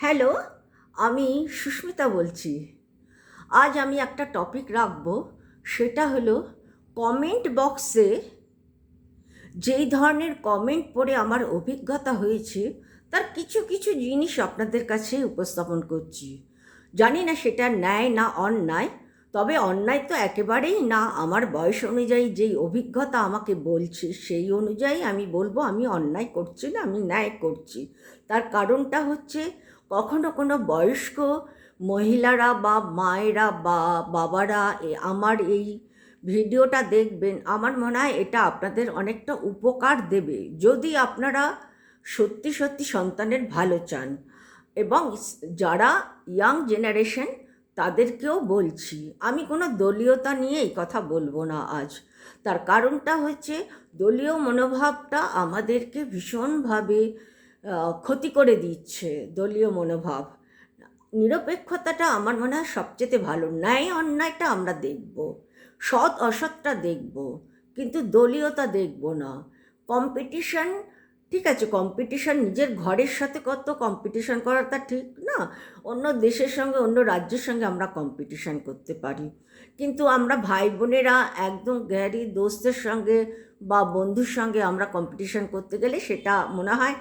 Hello, আমি সুস্মিতা বলছি। আজ আমি একটা টপিক রাখব, সেটা হলো কমেন্ট বক্সে যেই ধরনের কমেন্ট পড়ে আমার অভিজ্ঞতা হয়েছে, তার কিছু কিছু জিনিস আপনাদের কাছে উপস্থাপন করছি। জানি না সেটা ন্যায় না অন্যায়, তবে অন্যায় তো একেবারেই না। আমার বয়স অনুযায়ী যেই অভিজ্ঞতা আমাকে বলছে, সেই অনুযায়ী আমি বলব, আমি অন্যায় করছি না, আমি ন্যায় করছি। তার কারণটা হচ্ছে কখনো কোনো বয়স্ক মহিলারা বা মায়েরা বা বাবারা আমার এই ভিডিওটা দেখবেন, আমার মনে হয় এটা আপনাদের অনেকটা উপকার দেবে। যদি আপনারা সত্যি সত্যি সন্তানের ভালো চান এবং যারা ইয়াং জেনারেশন তাদেরকেও বলছি, আমি কোনো দলীয়তা নিয়ে এই কথা বলব না আজ। তার কারণটা হচ্ছে দলীয় মনোভাবটা আমাদেরকে ভীষণভাবে ক্ষতি করে দিচ্ছে দলীয় মনোভাব। নিরপেক্ষতাটা আমার মনে হয় সবচেয়ে ভালো। ন্যায় অন্যায়টা আমরা দেখব, সৎ অসৎটা দেখব, কিন্তু দলীয়তা দেখব না। কম্পিটিশন ঠিক আছে কম্পিটিশন নিজের ঘরের সাথে কত কম্পিটিশন করাটা ঠিক না, অন্য দেশের সঙ্গে, অন্য রাজ্যের সঙ্গে আমরা কম্পিটিশন করতে পারি। কিন্তু আমরা ভাই বোনেরা একদম গ্যারি, দোস্তের সঙ্গে বা বন্ধুর সঙ্গে আমরা কম্পিটিশন করতে গেলে সেটা মনে হয়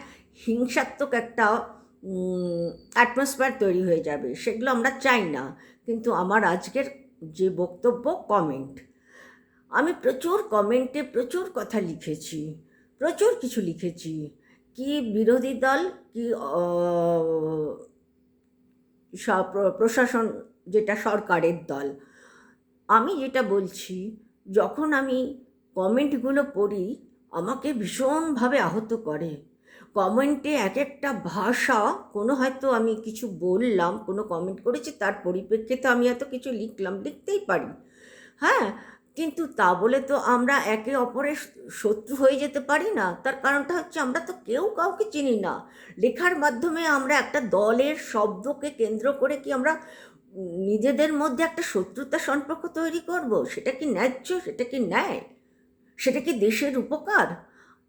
হিংসাত্মক একটা অ্যাটমসফিয়ার তৈরি হয়ে যাবে। সেগুলো আমরা চাই না। কিন্তু আমার আজকের যে বক্তব্য কমেন্ট আমি প্রচুর কমেন্টে প্রচুর কথা লিখেছি। প্রচুর কিছু লিখেছি। কি বিরোধী দল, কি প্রশাসন যেটা সরকারের দল। আমি যেটা বলছি, যখন আমি কমেন্টগুলো পড়ি, আমাকে ভীষণভাবে আহত করে। কমেন্টে এক একটা ভাষা, কোনো হয়তো আমি কিছু বললাম, কোনো কমেন্ট করেছি, তার পরিপ্রেক্ষিতে আমি এত কিছু লিখলাম, লিখতেই পারি। হ্যাঁ কিন্তু তা বলে তো আমরা একে অপরের শত্রু হয়ে যেতে পারি না। তার কারণটা হচ্ছে আমরা তো কেউ কাউকে চিনি না। লেখার মাধ্যমে আমরা একটা দলের শব্দকে কেন্দ্র করে কি আমরা নিজেদের মধ্যে একটা শত্রুতা সম্পর্ক তৈরি করব? সেটা কি ন্যায্য? সেটা কি ন্যায়? সেটা কি দেশের উপকার?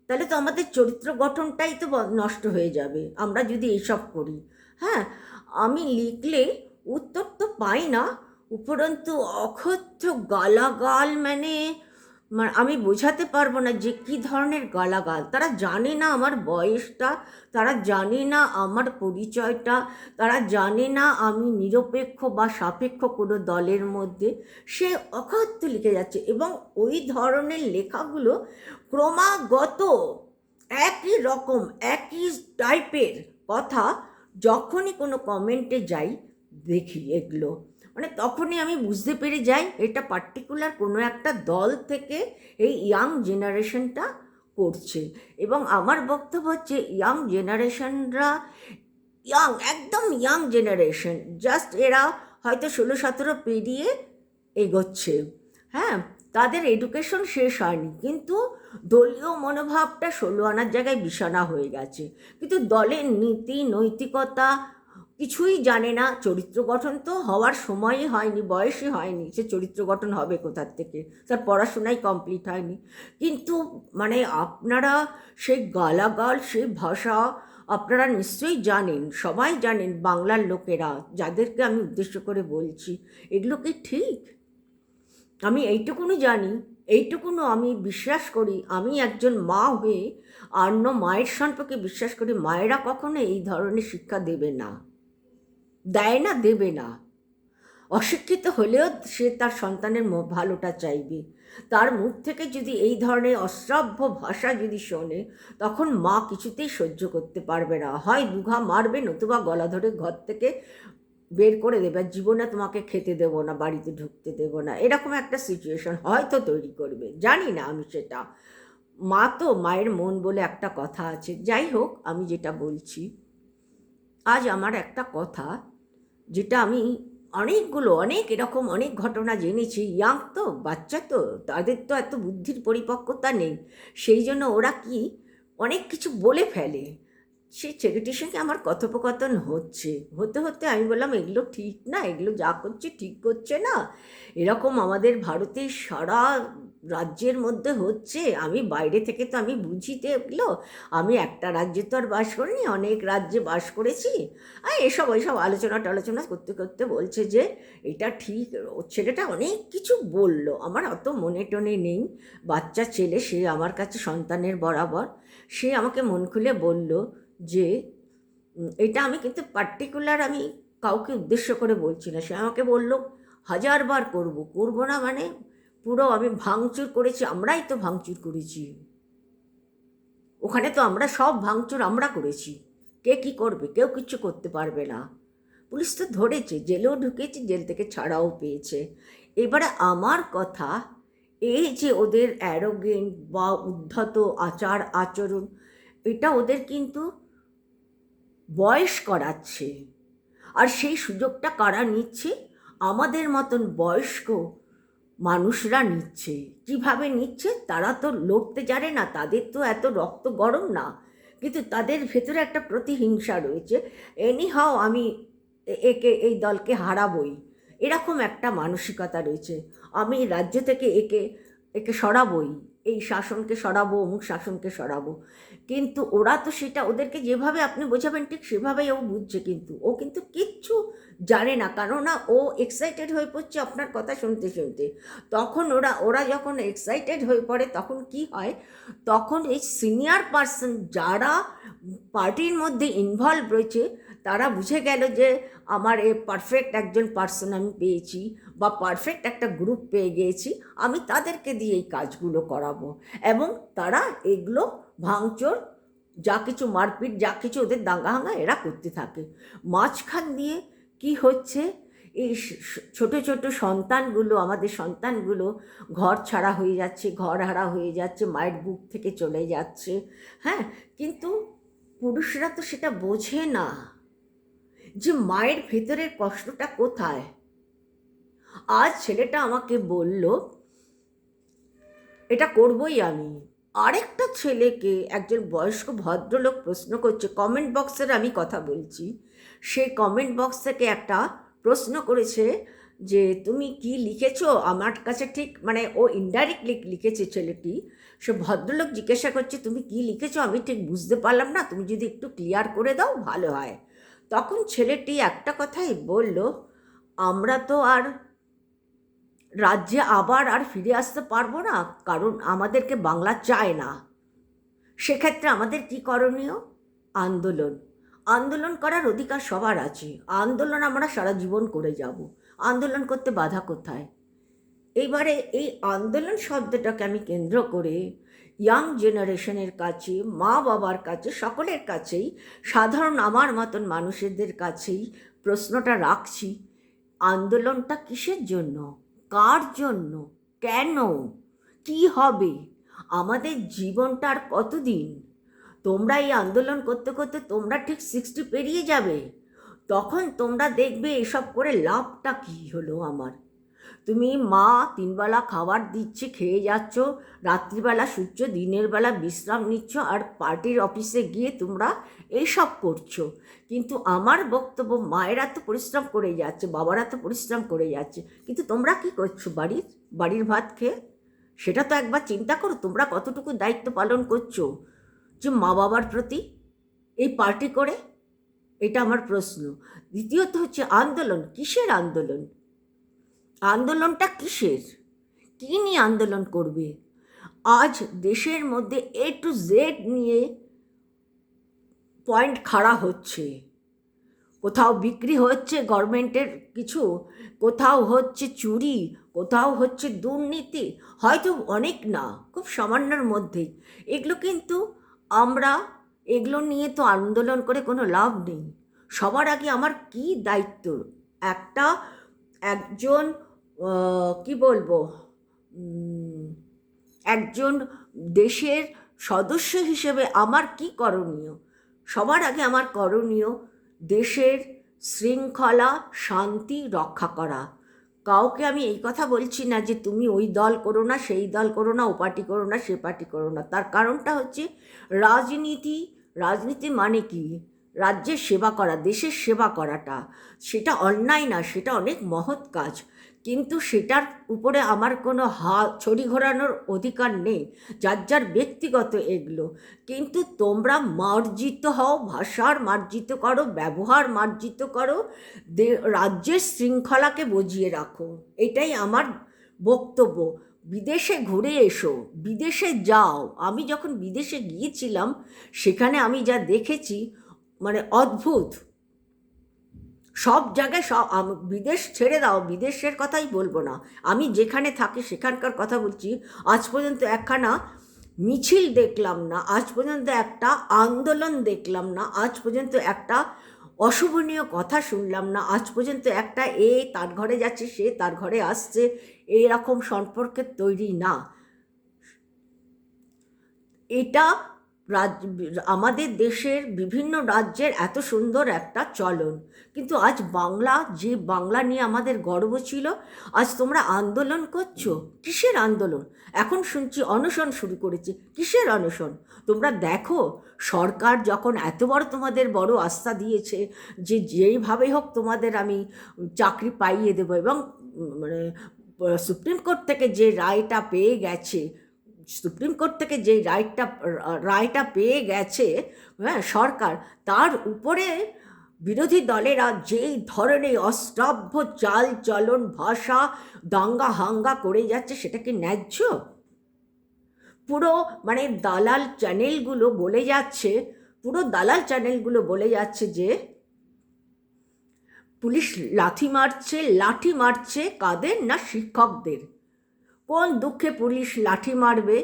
তাহলে তো আমাদের চরিত্র গঠনটাই তো নষ্ট হয়ে যাবে। আমরা যদি এইসব করি। হ্যাঁ আমি লিখলে উত্তর তো পাই না। উপরন্তু অকথ্য গালাগাল মানে মা- আমি বোঝাতে পারব না যে কী ধরনের গালাগাল। তারা জানে না আমার বয়সটা, তারা জানে না আমার পরিচয়টা, তারা জানে না আমি নিরপেক্ষ বা সাপেক্ষ কোনো দলের মধ্যে। সে অকথ্য লিখে যাচ্ছে এবং ওই ধরনের লেখাগুলো ক্রমাগত একই রকম, একই টাইপের কথা যখনই কোনো কমেন্টে যাই, দেখি এগুলো। মানে তখনই আমি বুঝতে পেরে যাই এটা পার্টিকুলার কোনো একটা দল থেকে এই ইয়াং জেনারেশনটা করছে। এবং আমার বক্তব্য হচ্ছে ইয়াং জেনারেশনরা ইয়াং একদম ইয়াং জেনারেশন জাস্ট এরা হয়তো ষোলো সতেরো পেরিয়ে এগোচ্ছে। হ্যাঁ? তাদের এডুকেশন শেষ হয়নি। কিন্তু দলীয় মনোভাবটা ষোলো আনার জায়গায় বিছানা হয়ে গেছে। কিন্তু দলের নীতি, নৈতিকতা কিছুই জানে না। চরিত্র গঠন তো হওয়ার সময়ই হয়নি, বয়সই হয়নি। সে চরিত্র গঠন হবে কোথার থেকে? তার পড়াশোনাই কমপ্লিট হয়নি। কিন্তু মানে আপনারা সেই গালাগাল, সেই ভাষা আপনারা নিশ্চয়ই জানেন, সবাই জানেন বাংলার লোকেরা, যাদেরকে আমি উদ্দেশ্য করে বলছি, এগুলো কি ঠিক? আমি এইটুকুনি জানি, এইটুকুনও আমি বিশ্বাস করি, আমি একজন মা হয়ে অন্য মায়ের সম্পর্কে বিশ্বাস করি, মায়েরা কখনো এই ধরনের শিক্ষা দেবে না, দেয় না, দেবে না। অশিক্ষিত হলেও সে তার সন্তানের ভালোটা চাইবে। তার মুখ থেকে যদি এই ধরনের অশ্রাব্য ভাষা যদি শোনে, তখন মা কিছুতেই সহ্য করতে পারবে না। হয় দুঘা মারবে, নতুবা গলা ধরে ঘর থেকে বের করে দেবে, আর জীবনে তোমাকে খেতে দেবো না, বাড়িতে ঢুকতে দেবো না, এরকম একটা সিচুয়েশন হয়তো তৈরি করবে। জানি না আমি সেটা। মা তো মায়ের মন বলে একটা কথা আছে। যাই হোক, আমি যেটা বলছি, আজ আমার একটা কথা, যেটা আমি অনেকগুলো, অনেক এরকম অনেক ঘটনা জেনেছি। ইয়াং তো, বাচ্চা তো, তাদের তো এত বুদ্ধির পরিপক্কতা নেই। সেই জন্য ওরা কি অনেক কিছু বলে ফেলে। সেই ছেলেটির সঙ্গে আমার কথোপকথন হচ্ছে। হতে হতে আমি বললাম, এগুলো ঠিক না, এগুলো যা করছে ঠিক করছে না। এরকম আমাদের ভারতে সারা রাজ্যের মধ্যে হচ্ছে। আমি বাইরে থেকে তো আমি বুঝি তো এগুলো। আমি একটা রাজ্যে তো আর বাস করিনি, অনেক রাজ্যে বাস করেছি। আর এসব, ওইসব আলোচনা টালোচনা করতে করতে বলছে যে, এটা ঠিক, ও ছেলেটা অনেক কিছু বলল। আমার অত মনে টনে নেই। বাচ্চা ছেলে, সে আমার কাছে সন্তানের বরাবর। সে আমাকে মন খুলে বলল যে এটা আমি কিন্তু পার্টিকুলার আমি কাউকে উদ্দেশ্য করে বলছি না। সে আমাকে বলল হাজারবার করব। করব না মানে পুরো আমি ভাঙচুর করেছি, আমরাই তো ভাঙচুর করেছি। ওখানে তো আমরা সব ভাঙচুর আমরা করেছি। কে কি করবে? কেউ কিচ্ছু করতে পারবে না। পুলিশ তো ধরেছে, জেলেও ঢুকেছে, জেল থেকে ছাড়াও পেয়েছে। এবারে আমার কথা, এই যে ওদের অ্যারোগেন্ট বা উদ্ধত আচার আচরণ এটা ওদের কিন্তু বয়স করাচ্ছে। আর সেই সুযোগটা কারা নিচ্ছে? আমাদের মতন বয়স্ক মানুষরা নিচ্ছে। কীভাবে নিচ্ছে? তারা তো লড়তে জানে না, তাদের তো এত রক্ত গরম না। কিন্তু তাদের ভেতরে একটা প্রতিহিংসা রয়েছে। এনি হাও আমি একে, এই দলকে হারাবই। এরকম একটা মানসিকতা রয়েছে। আমি রাজ্য থেকে একে একে সরাবই। এই শাসনকে সরাবো, অমুক শাসনকে সরাবো। কিন্তু ওরা তো সেটা ওদেরকে যেভাবে আপনি বোঝাবেন, ঠিক সেভাবেই ও বুঝছে কিন্তু। ও কিন্তু কিচ্ছু জানে না। কেননা ও এক্সাইটেড হয়ে পড়ছে আপনার কথা শুনতে শুনতে। তখন ওরা ওরা যখন এক্সাইটেড হয়ে পড়ে, তখন কি হয়? তখন এই সিনিয়র পার্সন যারা পার্টির মধ্যে ইনভলভ রয়েছে, তারা বুঝে গেল যে, আমার এ পারফেক্ট একজন পার্সন আমি পেয়েছি। বা পারফেক্ট একটা গ্রুপ পেয়ে গিয়েছি, আমি তাদেরকে দিয়ে এই কাজগুলো করাবো। এবং তারা এগুলো ভাঙচোর, যা কিছু মারপিট, যা কিছু ওদের দাঙ্গা হাঙ্গা এরা করতে থাকে। মাঝখান দিয়ে কি হচ্ছে, এই ছোট ছোট সন্তানগুলো, আমাদের সন্তানগুলো ঘর ছাড়া হয়ে যাচ্ছে, ঘর হারা হয়ে যাচ্ছে, মায়ের বুক থেকে চলে যাচ্ছে হ্যাঁ? কিন্তু পুরুষরা তো সেটা বোঝে না যে মায়ের ভেতরের কষ্টটা কোথায়। আজ ছেলেটা আমাকে বলল, এটা করবই আমি। আরেকটা ছেলেকে একজন বয়স্ক ভদ্রলোক প্রশ্ন করছে, কমেন্ট বক্সের আমি কথা বলছি। সে কমেন্ট বক্স থেকে একটা প্রশ্ন করেছে যে, তুমি কি লিখেছ? আমার কাছে ঠিক মানে ও ইনডাইরেক্টলি লিখেছে ছেলেটি। সে ভদ্রলোক জিজ্ঞাসা করছে, তুমি কি লিখেছো? আমি ঠিক বুঝতে পারলাম না, তুমি যদি একটু ক্লিয়ার করে দাও, ভালো হয়। তখন ছেলেটি একটা কথাই বলল, আমরা তো আর রাজ্যে আবার আর ফিরে আসতে পারব না, কারণ আমাদেরকে বাংলা চায় না। সেক্ষেত্রে আমাদের কি করণীয়? আন্দোলন। আন্দোলন করার অধিকার সবার আছে। আন্দোলন আমরা সারা জীবন করে যাব। আন্দোলন করতে বাধা কোথায়? এইবারে এই আন্দোলন শব্দটাকে আমি কেন্দ্র করে ইয়াং জেনারেশনের কাছে, মা বাবার কাছে, সকলের কাছেই, সাধারণ আমার মতন মানুষদের কাছেই প্রশ্নটা রাখছি, আন্দোলনটা কিসের জন্য? কার জন্য? কেন? কি হবে? আমাদের জীবনটা আর কতদিন? তোমরা এই আন্দোলন করতে করতে তোমরা ঠিক সিক্সটি পেরিয়ে যাবে। তখন তোমরা দেখবে এসব করে লাভটা কী হলো আমার? তুমি মা, তিনবেলা খাবার দিচ্ছে, খেয়ে যাচ্ছ। রাত্রিবেলা সূর্য দিনের বেলা বিশ্রাম নিচ্ছ আর পার্টির অফিসে গিয়ে তোমরা এইসব করছ। কিন্তু আমার বক্তব্য, মায়েরা তো পরিশ্রম করে যাচ্ছে, বাবারা তো পরিশ্রম করে যাচ্ছে। কিন্তু তোমরা কি করছ বাড়ির বাড়ির ভাত খেয়ে? সেটা তো একবার চিন্তা করো, তোমরা কতটুকু দায়িত্ব পালন করছ যে মা বাবার প্রতি এই পার্টি করে? এটা আমার প্রশ্ন। দ্বিতীয়ত হচ্ছে আন্দোলন, কিসের আন্দোলন? আন্দোলনটা কিসের? কী নিয়ে আন্দোলন করবে? আজ দেশের মধ্যে এ টু জেড নিয়ে পয়েন্ট খাড়া হচ্ছে। কোথাও বিক্রি হচ্ছে গভর্নমেন্টের কিছু, কোথাও হচ্ছে চুরি, কোথাও হচ্ছে দুর্নীতি, হয়তো অনেক না, খুব সামান্যর মধ্যেই এগুলো কিন্তু আমরা, এগুলো নিয়ে তো আন্দোলন করে কোনো লাভ নেই। সবার আগে আমার কি দায়িত্ব? একটা, একজন কি বলব? একজন দেশের সদস্য হিসেবে আমার কি করণীয়? সবার আগে আমার করণীয় দেশের শৃঙ্খলা, শান্তি রক্ষা করা। কাউকে আমি এই কথা বলছি না যে তুমি ওই দল করো না, সেই দল করো না ও পার্টি করো না সে পার্টি করো না। তার কারণটা হচ্ছে রাজনীতি রাজনীতি মানে কি? রাজ্যের সেবা করা, দেশের সেবা করাটা। সেটা অন্যায় না, সেটা অনেক মহৎ কাজ। কিন্তু সেটার উপরে আমার কোনো হা ছড়ি ঘোরানোর অধিকার নেই। যার যার ব্যক্তিগত এগুলো। কিন্তু তোমরা মার্জিত হও, ভাষার মার্জিত করো, ব্যবহার মার্জিত করো, দে- রাজ্যের শৃঙ্খলাকে বজিয়ে রাখো। এটাই আমার বক্তব্য। বিদেশে ঘুরে এসো, বিদেশে যাও। আমি যখন বিদেশে গিয়েছিলাম, সেখানে আমি যা দেখেছি মানে অদ্ভুত। সব জায়গায় সব বিদেশ ছেড়ে দাও, বিদেশের কথাই বলব না। আমি যেখানে থাকি সেখানকার কথা বলছি। আজ পর্যন্ত একখানা মিছিল দেখলাম না, আজ পর্যন্ত একটা আন্দোলন দেখলাম না, আজ পর্যন্ত একটা অশুভনীয় কথা শুনলাম না, আজ পর্যন্ত একটা এ তার ঘরে যাচ্ছে, সে তার ঘরে আসছে এরকম সম্পর্কের তৈরি না। এটা রাজ আমাদের দেশের বিভিন্ন রাজ্যের এত সুন্দর একটা চলন। কিন্তু আজ বাংলা, যে বাংলা নিয়ে আমাদের গর্ব ছিল, আজ তোমরা আন্দোলন করছ। কিসের আন্দোলন? এখন শুনছি অনশন শুরু করেছে। কিসের অনশন? তোমরা দেখো, সরকার যখন এত বড় তোমাদের বড় আস্থা দিয়েছে যে যেইভাবে হোক তোমাদের আমি চাকরি পাইয়ে দেবো এবং মানে সুপ্রিম কোর্ট থেকে যে রায়টা পেয়ে গেছে, সুপ্রিম কোর্ট থেকে যে রায়টা রায়টা পেয়ে গেছে হ্যাঁ সরকার, তার উপরে বিরোধী দলেরা যেই ধরনের অষ্টভ্য চাল চলন ভাষা দাঙ্গা হাঙ্গা করে যাচ্ছে, সেটা কি ন্যায্য? পুরো মানে দালাল চ্যানেলগুলো বলে যাচ্ছে, পুরো দালাল চ্যানেলগুলো বলে যাচ্ছে যে পুলিশ লাথি মারছে, লাঠি মারছে কাদের না শিক্ষকদের? কোন দুঃখে পুলিশ লাঠি মারবে?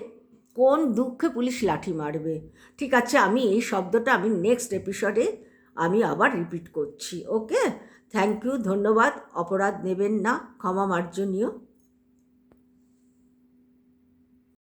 কোন দুঃখে পুলিশ লাঠি মারবে? ঠিক আছে, আমি এই শব্দটা আমি নেক্সট এপিসোডে আমি আবার রিপিট করছি ওকে থ্যাংক ইউ ধন্যবাদ। অপরাধ নেবেন না ক্ষমা মার্জনীয়।